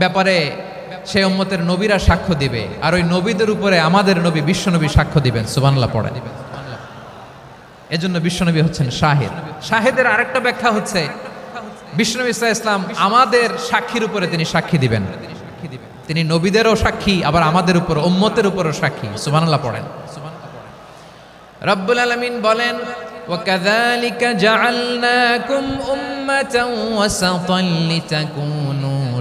ব্যাপারে সে উম্মতের নবীরা সাক্ষ্য দিবে আর ওই নবীদের উপরে আমাদের নবী বিশ্বনবী সাক্ষ্য দিবেন সুবানলা পড়ে এজন্য বিশ্বনবী হচ্ছেন শাহেদ শাহেদের আরেকটা ব্যাখ্যা হচ্ছে বিশ্বনবী ইসলাম ইসলাম আমাদের সাক্ষীর উপরে তিনি সাক্ষী দিবেন তিনি নবীদেরও সাক্ষী আবার আমাদের উপর উম্মতের উপরও সাক্ষী সুবানাল্লাহ পড়েন রব্বুল আলমিন বলেন وكذلك جعلناكم أمة وسطا لتكونوا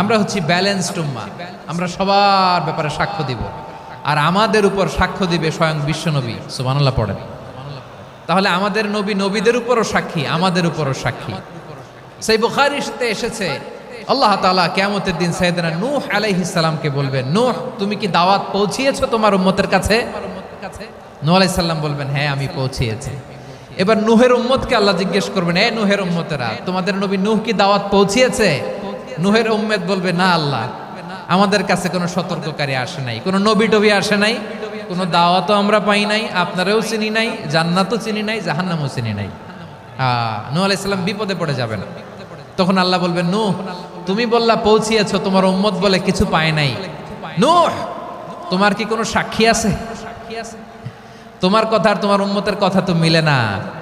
আমরা হচ্ছি ব্যালেন্সড উম্মা। আমরা সবার ব্যাপারে সাক্ষ্য দিব। আর আমাদের উপর সাক্ষ্য দিবে স্বয়ং বিশ্বনবী সুবহানাল্লাহ পড়েন। তাহলে আমাদের নবী নবীদের উপরও সাক্ষী, আমাদের উপরও সাক্ষী। সেই বুখারিতে এসেছে, আল্লাহ তাআলা কিয়ামতের দিন সাইয়েদনা নূহ আলাইহিস সালামকে বলবেন, নূহ, তুমি কি দাওয়াত পৌঁছিয়েছো তোমার উম্মতের কাছে? নূহ আলাইহিস সালাম বলবেন হ্যাঁ আমি পৌঁছিয়েছি। এবার নুহের উম্মতকে আল্লাহ জিজ্ঞেস করবেন, এ নূহের উম্মতেরা, তোমাদের নবী নুহ কি দাওয়াত পৌঁছিয়েছে? নূহের উম্মত বলবে, না আল্লাহ, আমাদের কাছে কোনো সতর্ককারী আসে নাই, কোনো নবী টবি আসে নাই, কোনো দাওয়াতও আমরা পাই নাই, আপনারাও চিনি নাই, জান্নাতও চিনি নাই, জাহান্নামও চিনি নাই। নূহ আলাইহিস সালাম বিপদে পড়ে যাবেন তখন আল্লাহ বলবেন, নূহ, তুমি বললা পৌঁছিয়েছো, তোমার উম্মত বলে কিছু পায় নাই। নূহ, তোমার কি কোনো সাক্ষী আছে? তোমার কথা আর তোমার উম্মতের কথা তো মিলে না।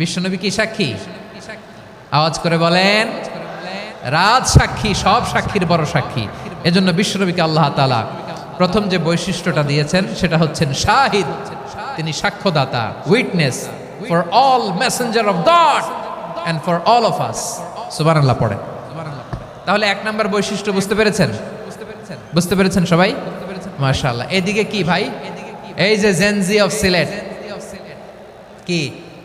বিশ্বনবী কি সাক্ষী? আওয়াজ করে বলেন, রাজ সাক্ষী, সব সাক্ষীর বড় সাক্ষী। এজন্য বিশ্বনবীকে আল্লাহ তালা প্রথম যে বৈশিষ্ট্যটা দিয়েছেন, সেটা হচ্ছেন শাহিদ। তিনি সাক্ষ্যদাতা witness for all messenger of God and for all of us সুবান আল্লাহ পড়েন তাহলে এক নম্বর বৈশিষ্ট্য বুঝতে পেরেছেন? বুঝতে পেরেছেন সবাই? মাশাআল্লাহ। এদিকে কি ভাই? এই যে জেনজি অফ সিলেট কি?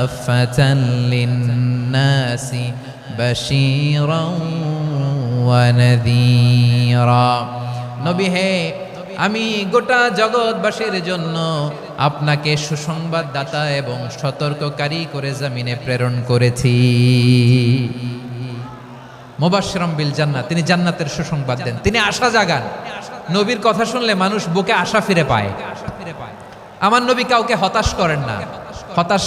كافة للناس بشيرا ونذيرا নবী হে আমি গোটা জগৎবাসীর জন্য আপনাকে সুসংবাদদাতা এবং সতর্ককারী করে জামিনে প্রেরণ করেছি মোবাশরম বিল জান্নাত তিনি জান্নাতের সুসংবাদ দেন তিনি আশা জাগান নবীর কথা শুনলে মানুষ বুকে আশা ফিরে পায় আমার নবী কাউকে হতাশ করেন না হতাশ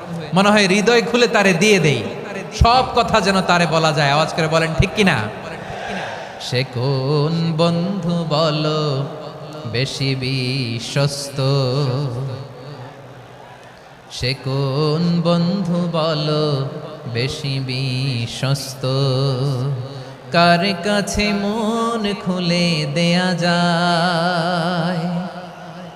মনে হয় হৃদয় খুলে তারে দিয়ে দেই। সব কথা যেন তারে বলা যায়। আওয়াজ করে বলেন, ঠিক কিনা? সে কোন বন্ধু বলো, বেশি বিশ্বস্ত? সে কোন বন্ধু বলো, বেশি বিশ্বস্ত? কার কাছে মন খুলে দেয়া যায়?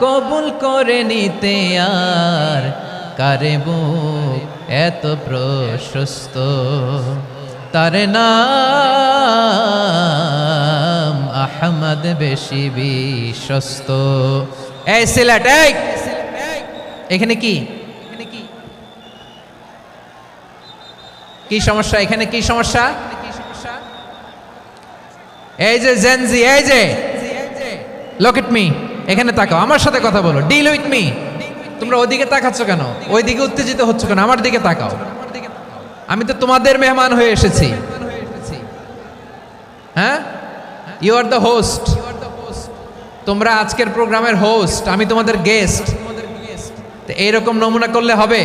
কবুল করে নিতে আর কারে বুক এত প্রশস্ত? তার নাম আহমদ বেশি বিশ্বস্ত। এই সিলেট এখানে কি? কি সমস্যা? এখানে কি সমস্যা? এই যে জেনজি এই যে! লোক ইট মি এখানে তাকাও, আমার সাথে কথা বলো। ডিল উইথ মি তোমরা ওইদিকে তাকাচ্ছ কেন? ওইদিকে উত্তেজিত হচ্ছ কেন? আমার দিকে তাকাও। আমি তো তোমাদের মেহমান হয়ে এসেছি। হ্যাঁ? ইউ আর দ্য হোস্ট তোমরা আজকের প্রোগ্রামের হোস্ট আমি তোমাদের গেস্ট এইরকম নমুনা করলে হবে?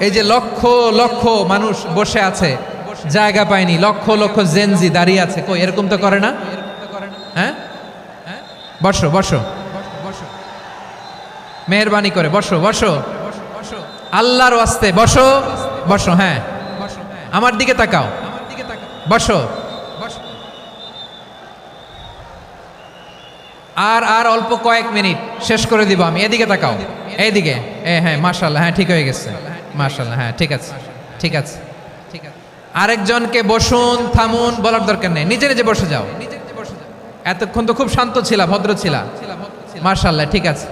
এই যে লক্ষ লক্ষ মানুষ বসে আছে। জায়গা পায়নি। লক্ষ লক্ষ জেনজি দাঁড়িয়ে আছে। কই, এরকম তো করে না? হ্যাঁ? বসো বসো। মেহরবানি করে, বসো বসো। আল্লাহর ওয়াস্তে, বসো বসো হ্যাঁ। আমার দিকে তাকাও। বসো। আর আর অল্প কয়েক মিনিট শেষ করে দিব আমি। এদিকে তাকাও। এইদিকে। এ হ্যাঁ মাশাল্লাহ হ্যাঁ ঠিক হয়ে গেছে। মাশাল্লাহ হ্যাঁ ঠিক আছে ঠিক আছে। ঠিক আছে আরেকজনকে বসুন, থামুন, বলার দরকার নেই। নিজে নিজে বসে যাও। এতক্ষণ তো খুব শান্ত ছিলা, ভদ্র ছিলা। মার্শাল্লাহ ঠিক আছে।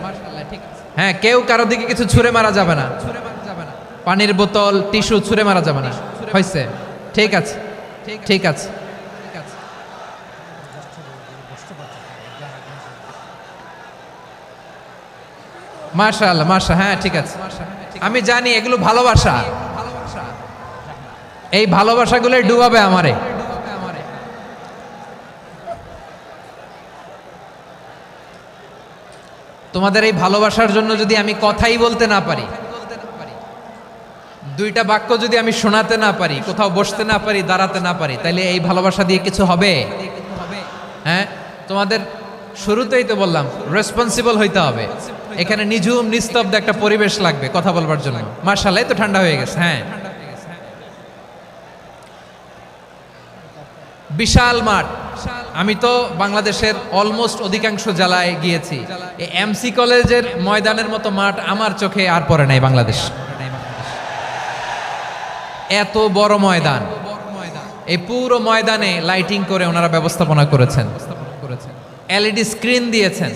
হ্যাঁ কেউ কারও দিকে কিছু ছুঁড়ে মারা যাবে না। পানির বোতল, টিস্যু ছুঁড়ে মারা যাবে না। হয়েছে ঠিক আছে। ঠিক আছে। মাশাআল্লাহ মাশা হ্যাঁ ঠিক আছে। আমি জানি এগুলো ভালোবাসা। এই ভালোবাসাগুলো ডুবাবে আমারে। তোমাদের এই ভালোবাসার জন্য যদি আমি কথাই বলতে না পারি, দুইটা বাক্য যদি আমি শোনাতে না পারি, কোথাও বসতে না পারি, দাঁড়াতে না পারি তাহলে এই ভালোবাসা দিয়ে কিছু হবে? হ্যাঁ? তোমাদের শুরুতেই তো বললাম রেসপন্সিবল হইতে হবে। এখানে নিঝুম, নিস্তব্ধ একটা পরিবেশ লাগবে কথা বলবার জন্য। মার্শাল্লাহ তো ঠান্ডা হয়ে গেছে হ্যাঁ। বিশাল মাঠ। আমি তো বাংলাদেশের অলমোস্ট অধিকাংশ জেলায় গিয়েছি। এমসি কলেজের ময়দানের মতো মাঠ আমার চোখে আর পড়ে নাই বাংলাদেশ। এত বড় ময়দান। এই পুরো ময়দানে লাইটিং করে ওনারা ব্যবস্থাপনা করেছেন। এলইডি স্ক্রিন দিয়েছেন।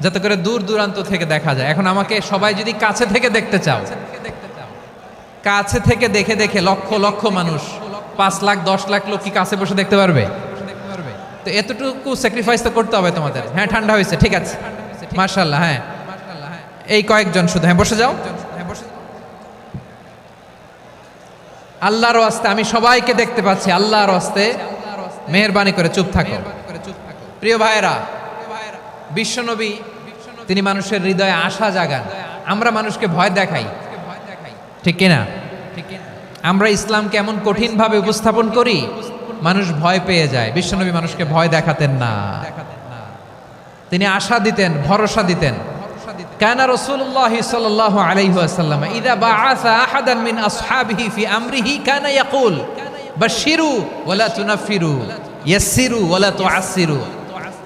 যাতে করে দূর দূরান্ত থেকে দেখা যায়। এখন আমাকে সবাই যদি কাছে থেকে দেখতে চাও। কাছে থেকে দেখে দেখে লক্ষ লক্ষ মানুষ, পাঁচ লাখ, দশ লাখ লোক কি কাছে বসে দেখতে পারবে? তো এতটুকু স্যাক্রিফাইস তো করতে হবে তোমাদের। হ্যাঁ ঠান্ডা হয়েছে, ঠিক আছে। মার্শাল্লাহ হ্যাঁ। এই কয়েকজন শুধু হ্যাঁ বসে যাও। আল্লাহর আস্তে আমি সবাইকে দেখতে পাচ্ছি আল্লাহর আস্তে মেহরবানি করে চুপ থাকো। প্রিয় ভাইয়েরা, বিশ্বনবী, তিনি মানুষের হৃদয়ে আশা জাগান। আমরা মানুষকে ভয় দেখাই। ঠিক কিনা? আমরা ইসলামকে এমন কঠিনভাবে উপস্থাপন করি মানুষ ভয় পেয়ে যায়। বিশ্বনবী মানুষকে ভয় দেখাতেন না। তিনি আশা দিতেন, ভরসা দিতেন।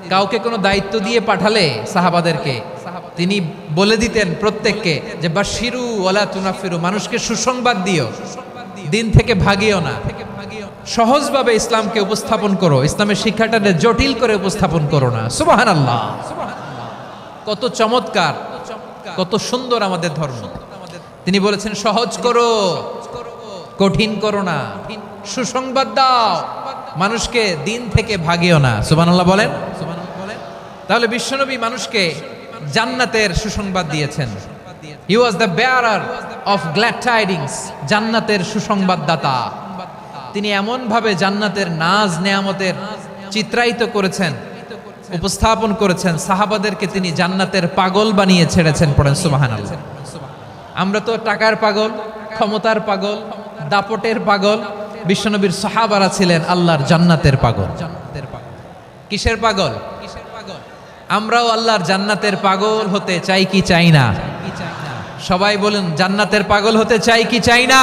কাউকে কোনো দায়িত্ব দিয়ে পাঠালে সাহাবাদেরকে, তিনি বলে দিতেন প্রত্যেককে যে বাশিরু ওলা তুনাফিরু মানুষকে সুসংবাদ দিও। দিন থেকে ভাগিও না। সহজভাবে ইসলামকে উপস্থাপন করো, ইসলামের শিক্ষাটাকে জটিল করে উপস্থাপন করো না। সুবাহান আল্লাহ কত চমৎকার, কত সুন্দর আমাদের ধর্ম। তিনি বলেছেন, সহজ করো, কঠিন করো না। সুসংবাদ দাও, মানুষকে দিন থেকে ভাগিও না। সুবানাল্লাহ বলেন। তাহলে বিশ্বনবী মানুষকে জান্নাতের সুসংবাদ দিয়েছেন। He was the bearer of glad জান্নাতের সুসংবাদদাতা। তিনি এমনভাবে জান্নাতের নাজ নেয়ামতের চিত্রায়িত করেছেন, উপস্থাপন করেছেন, সাহাবাদেরকে তিনি জান্নাতের পাগল বানিয়ে ছেড়েছেন পড়েন সুবাহান আমরা তো টাকার পাগল, ক্ষমতার পাগল, দাপটের পাগল, বিশ্বনবীর সাহাবারা ছিলেন আল্লাহর জান্নাতের পাগল। কিসের পাগল? আমরাও আল্লাহর জান্নাতের পাগল হতে চাই কি চাই না? সবাই বলুন, জান্নাতের পাগল হতে চাই কি চাই না?